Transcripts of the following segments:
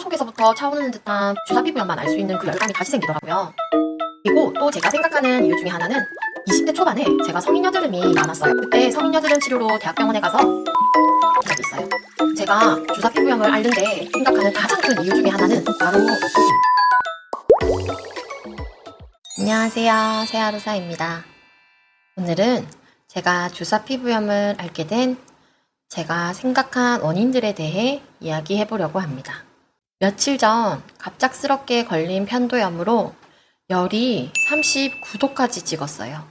속에서부터 차오르는 듯한 주사 피부염만 알 수 있는 그 열감이 다시 생기더라고요. 그리고 또 제가 생각하는 이유 중에 하나는 20대 초반에 제가 성인 여드름이 많았어요. 그때 성인 여드름 치료로 대학병원에 가서 적이 있어요. 제가 주사 피부염을 앓는데 생각하는 가장 큰 이유 중에 하나는 바로 안녕하세요. 세아루사입니다. 오늘은 제가 주사 피부염을 앓게 된 제가 생각한 원인들에 대해 이야기해 보려고 합니다. 며칠 전 갑작스럽게 걸린 편도염으로 열이 39도까지 찍었어요.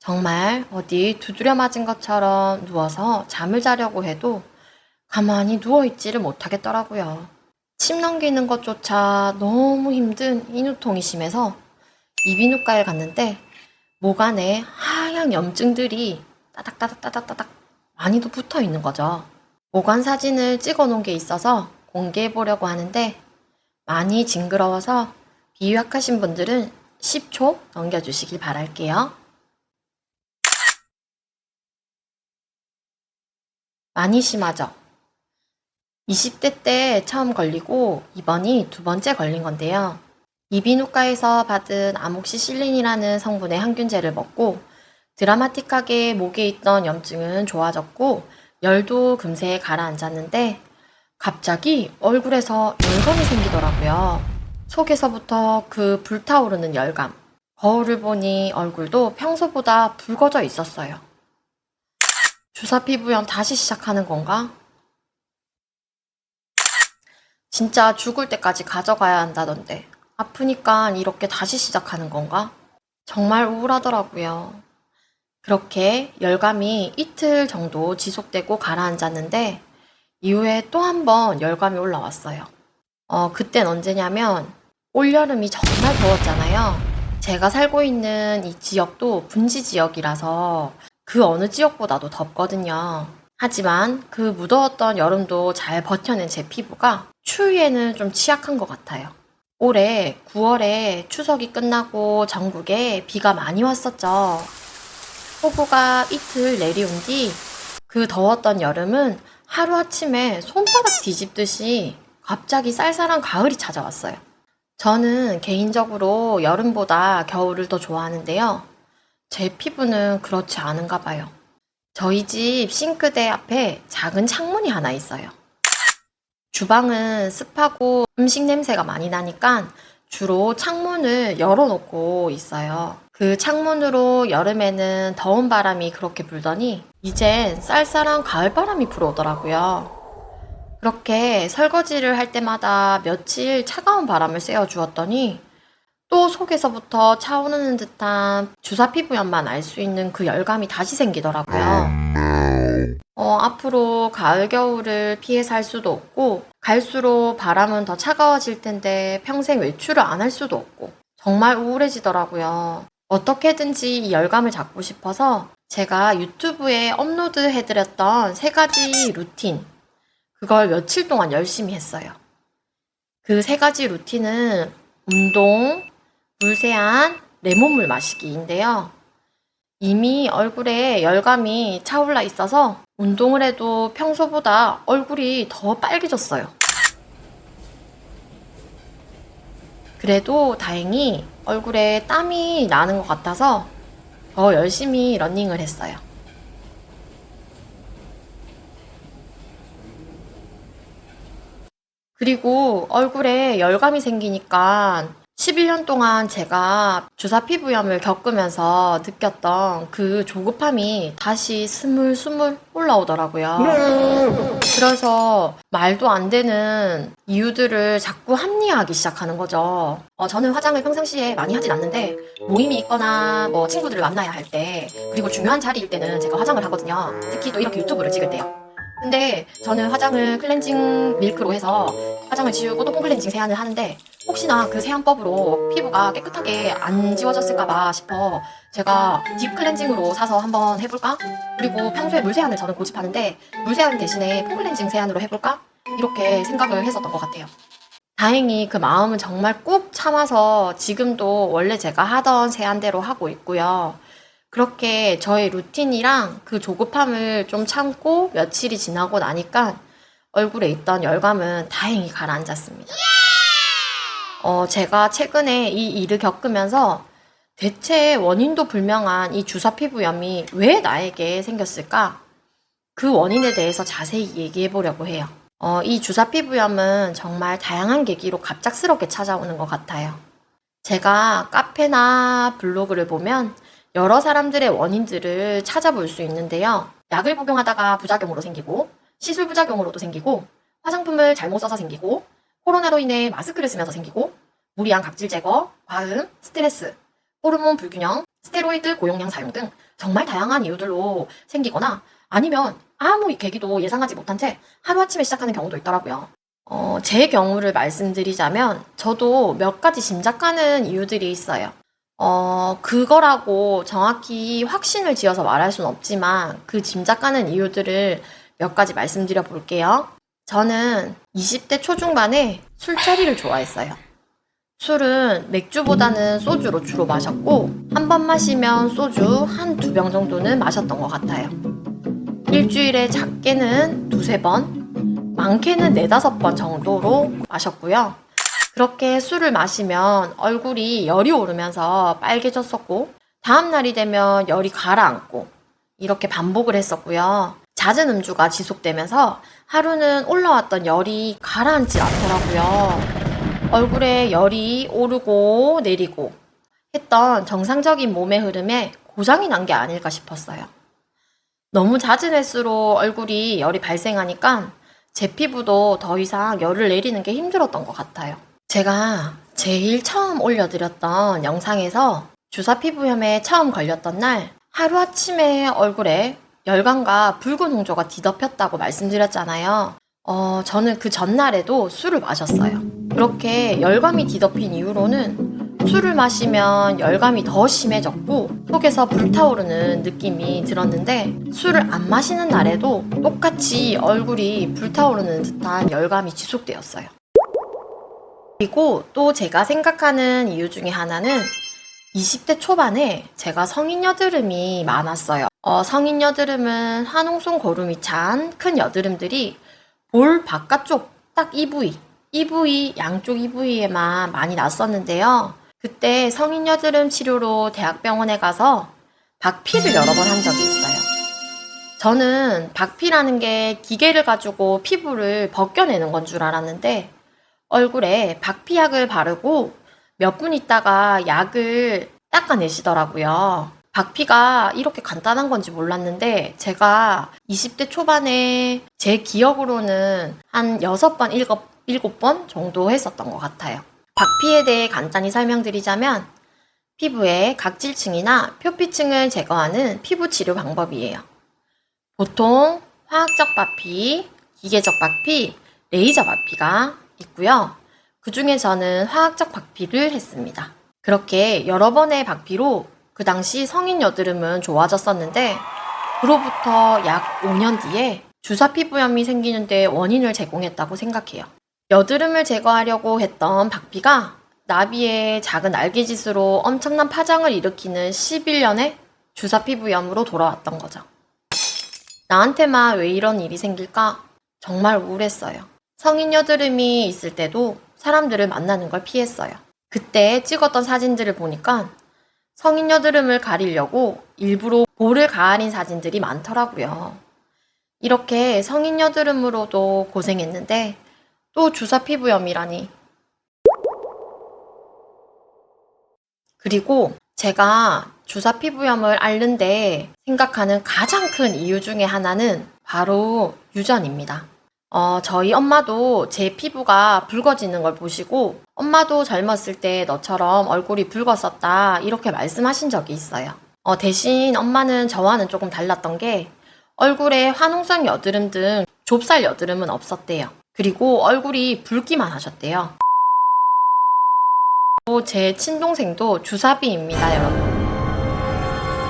정말 어디 두드려 맞은 것처럼 누워서 잠을 자려고 해도 가만히 누워있지를 못하겠더라고요. 침 넘기는 것조차 너무 힘든 인후통이 심해서 이비인후과에 갔는데 목 안에 하얀 염증들이 따닥따닥따닥따닥 많이도 붙어 있는 거죠. 보관 사진을 찍어 놓은 게 있어서 공개해 보려고 하는데 많이 징그러워서 비유약하신 분들은 10초 넘겨주시길 바랄게요. 많이 심하죠? 20대 때 처음 걸리고 이번이 두 번째 걸린 건데요. 이비인후과에서 받은 아목시실린이라는 성분의 항균제를 먹고 드라마틱하게 목에 있던 염증은 좋아졌고 열도 금세 가라앉았는데 갑자기 얼굴에서 열감이 생기더라고요. 속에서부터 그 불타오르는 열감. 거울을 보니 얼굴도 평소보다 붉어져 있었어요. 주사 피부염 다시 시작하는 건가? 진짜 죽을 때까지 가져가야 한다던데. 아프니까 이렇게 다시 시작하는 건가? 정말 우울하더라고요. 그렇게 열감이 이틀 정도 지속되고 가라앉았는데 이후에 또 한 번 열감이 올라왔어요. 어, 그땐 언제냐면 올여름이 정말 더웠잖아요. 제가 살고 있는 이 지역도 분지 지역이라서 그 어느 지역보다도 덥거든요. 하지만 그 무더웠던 여름도 잘 버텨낸 제 피부가 추위에는 좀 취약한 것 같아요. 올해 9월에 추석이 끝나고 전국에 비가 많이 왔었죠. 폭우가 이틀 내리운 뒤그 더웠던 여름은 하루아침에 손바닥 뒤집듯이 갑자기 쌀쌀한 가을이 찾아왔어요. 저는 개인적으로 여름보다 겨울을 더 좋아하는데요. 제 피부는 그렇지 않은가 봐요. 저희 집 싱크대 앞에 작은 창문이 하나 있어요. 주방은 습하고 음식 냄새가 많이 나니까 주로 창문을 열어놓고 있어요. 그 창문으로 여름에는 더운 바람이 그렇게 불더니 이젠 쌀쌀한 가을 바람이 불어오더라고요. 그렇게 설거지를 할 때마다 며칠 차가운 바람을 쐬어 주었더니 또 속에서부터 차오르는 듯한 주사 피부염만 알 수 있는 그 열감이 다시 생기더라고요. 어, 앞으로 가을, 겨울을 피해 살 수도 없고, 갈수록 바람은 더 차가워질 텐데 평생 외출을 안 할 수도 없고, 정말 우울해지더라고요. 어떻게든지 이 열감을 잡고 싶어서 제가 유튜브에 업로드 해드렸던 세 가지 루틴, 그걸 며칠 동안 열심히 했어요. 그 세 가지 루틴은 운동, 물세안, 레몬물 마시기인데요. 이미 얼굴에 열감이 차올라 있어서 운동을 해도 평소보다 얼굴이 더 빨개졌어요. 그래도 다행히 얼굴에 땀이 나는 것 같아서 더 열심히 러닝을 했어요. 그리고 얼굴에 열감이 생기니까 11년 동안 제가 주사 피부염을 겪으면서 느꼈던 그 조급함이 다시 스물 스물 올라오더라고요. 그래서 말도 안 되는 이유들을 자꾸 합리화하기 시작하는 거죠. 어, 저는 화장을 평상시에 많이 하진 않는데 모임이 있거나 뭐 친구들을 만나야 할 때 그리고 중요한 자리일 때는 제가 화장을 하거든요. 특히 또 이렇게 유튜브를 찍을 때요. 근데 저는 화장을 클렌징 밀크로 해서 화장을 지우고 또 폼클렌징 세안을 하는데 혹시나 그 세안법으로 피부가 깨끗하게 안 지워졌을까봐 싶어 제가 딥 클렌징으로 사서 한번 해볼까? 그리고 평소에 물 세안을 저는 고집하는데 물 세안 대신에 폼 클렌징 세안으로 해볼까? 이렇게 생각을 했었던 것 같아요. 다행히 그 마음은 정말 꾹 참아서 지금도 원래 제가 하던 세안대로 하고 있고요. 그렇게 저의 루틴이랑 그 조급함을 좀 참고 며칠이 지나고 나니까 얼굴에 있던 열감은 다행히 가라앉았습니다. 어, 제가 최근에 이 일을 겪으면서 대체 원인도 불명한 이 주사 피부염이 왜 나에게 생겼을까? 그 원인에 대해서 자세히 얘기해 보려고 해요. 어, 이 주사 피부염은 정말 다양한 계기로 갑작스럽게 찾아오는 것 같아요. 제가 카페나 블로그를 보면 여러 사람들의 원인들을 찾아볼 수 있는데요. 약을 복용하다가 부작용으로 생기고, 시술 부작용으로도 생기고, 화장품을 잘못 써서 생기고, 코로나로 인해 마스크를 쓰면서 생기고, 무리한 각질 제거, 과음, 스트레스, 호르몬 불균형, 스테로이드 고용량 사용 등 정말 다양한 이유들로 생기거나 아니면 아무 계기도 예상하지 못한 채 하루아침에 시작하는 경우도 있더라고요. 어, 제 경우를 말씀드리자면 저도 몇 가지 짐작하는 이유들이 있어요. 어, 그거라고 정확히 확신을 지어서 말할 수는 없지만 그 짐작하는 이유들을 몇 가지 말씀드려 볼게요. 저는 20대 초중반에 술자리를 좋아했어요. 술은 맥주보다는 소주로 주로 마셨고 한 번 마시면 소주 한 두 병 정도는 마셨던 것 같아요. 일주일에 작게는 두세 번, 많게는 네다섯 번 정도로 마셨고요. 그렇게 술을 마시면 얼굴이 열이 오르면서 빨개졌었고 다음 날이 되면 열이 가라앉고 이렇게 반복을 했었고요. 잦은 음주가 지속되면서 하루는 올라왔던 열이 가라앉지 않더라고요. 얼굴에 열이 오르고 내리고 했던 정상적인 몸의 흐름에 고장이 난 게 아닐까 싶었어요. 너무 잦은 횟수로 얼굴이 열이 발생하니까 제 피부도 더 이상 열을 내리는 게 힘들었던 것 같아요. 제가 제일 처음 올려드렸던 영상에서 주사 피부염에 처음 걸렸던 날 하루아침에 얼굴에 열감과 붉은 홍조가 뒤덮였다고 말씀드렸잖아요. 어, 저는 그 전날에도 술을 마셨어요. 그렇게 열감이 뒤덮인 이후로는 술을 마시면 열감이 더 심해졌고 속에서 불타오르는 느낌이 들었는데 술을 안 마시는 날에도 똑같이 얼굴이 불타오르는 듯한 열감이 지속되었어요. 그리고 또 제가 생각하는 이유 중에 하나는 20대 초반에 제가 성인 여드름이 많았어요. 어, 성인 여드름은 한홍송 고름이 찬 큰 여드름들이 볼 바깥쪽 딱 이 부위, 이 부위, 양쪽 이 부위에만 많이 났었는데요. 그때 성인 여드름 치료로 대학병원에 가서 박피를 여러 번 한 적이 있어요. 저는 박피라는 게 기계를 가지고 피부를 벗겨내는 건 줄 알았는데 얼굴에 박피약을 바르고 몇 분 있다가 약을 닦아내시더라고요. 박피가 이렇게 간단한 건지 몰랐는데 제가 20대 초반에 제 기억으로는 한 6번, 7, 7번 정도 했었던 것 같아요. 박피에 대해 간단히 설명드리자면 피부의 각질층이나 표피층을 제거하는 피부 치료 방법이에요. 보통 화학적 박피, 기계적 박피, 레이저 박피가 있고요. 그 중에 저는 화학적 박피를 했습니다. 그렇게 여러 번의 박피로 그 당시 성인 여드름은 좋아졌었는데 그로부터 약 5년 뒤에 주사 피부염이 생기는데 원인을 제공했다고 생각해요. 여드름을 제거하려고 했던 박피가 나비의 작은 날개짓으로 엄청난 파장을 일으키는 11년의 주사 피부염으로 돌아왔던 거죠. 나한테만 왜 이런 일이 생길까? 정말 우울했어요. 성인 여드름이 있을 때도 사람들을 만나는 걸 피했어요. 그때 찍었던 사진들을 보니까 성인 여드름을 가리려고 일부러 볼을 가아린 사진들이 많더라고요. 이렇게 성인 여드름으로도 고생했는데 또 주사 피부염이라니. 그리고 제가 주사 피부염을 앓는데 생각하는 가장 큰 이유 중에 하나는 바로 유전입니다. 어, 저희 엄마도 제 피부가 붉어지는 걸 보시고 엄마도 젊었을 때 너처럼 얼굴이 붉었었다 이렇게 말씀하신 적이 있어요. 어, 대신 엄마는 저와는 조금 달랐던 게 얼굴에 화농성 여드름 등 좁쌀 여드름은 없었대요. 그리고 얼굴이 붉기만 하셨대요. 또제 친동생도 주사비입니다, 여러분.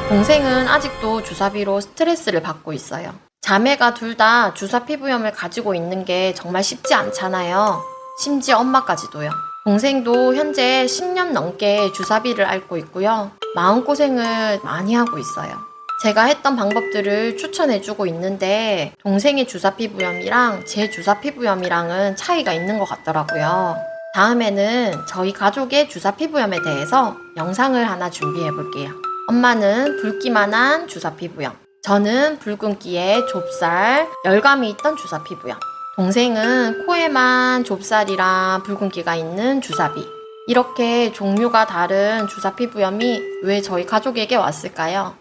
동생은 아직도 주사비로 스트레스를 받고 있어요. 자매가 둘 다 주사 피부염을 가지고 있는 게 정말 쉽지 않잖아요. 심지어 엄마까지도요. 동생도 현재 10년 넘게 주사비를 앓고 있고요. 마음고생을 많이 하고 있어요. 제가 했던 방법들을 추천해주고 있는데 동생의 주사 피부염이랑 제 주사 피부염이랑은 차이가 있는 것 같더라고요. 다음에는 저희 가족의 주사 피부염에 대해서 영상을 하나 준비해 볼게요. 엄마는 붉기만한 주사 피부염, 저는 붉은기에 좁쌀, 열감이 있던 주사 피부염, 동생은 코에만 좁쌀이랑 붉은기가 있는 주사비. 이렇게 종류가 다른 주사 피부염이 왜 저희 가족에게 왔을까요?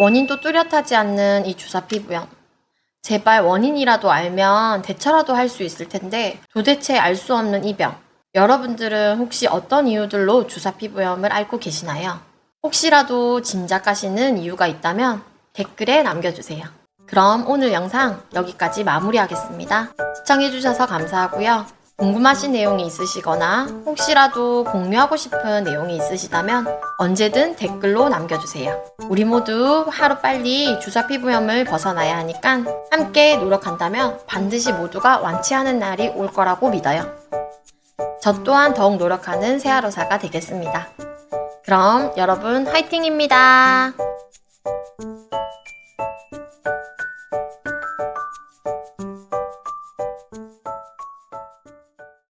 원인도 뚜렷하지 않는 이 주사 피부염. 제발 원인이라도 알면 대처라도 할 수 있을 텐데 도대체 알 수 없는 이 병. 여러분들은 혹시 어떤 이유들로 주사 피부염을 앓고 계시나요? 혹시라도 짐작하시는 이유가 있다면 댓글에 남겨주세요. 그럼 오늘 영상 여기까지 마무리하겠습니다. 시청해주셔서 감사하고요. 궁금하신 내용이 있으시거나 혹시라도 공유하고 싶은 내용이 있으시다면 언제든 댓글로 남겨주세요. 우리 모두 하루빨리 주사 피부염을 벗어나야 하니까 함께 노력한다면 반드시 모두가 완치하는 날이 올 거라고 믿어요. 저 또한 더욱 노력하는 세아로사가 되겠습니다. 그럼 여러분 화이팅입니다.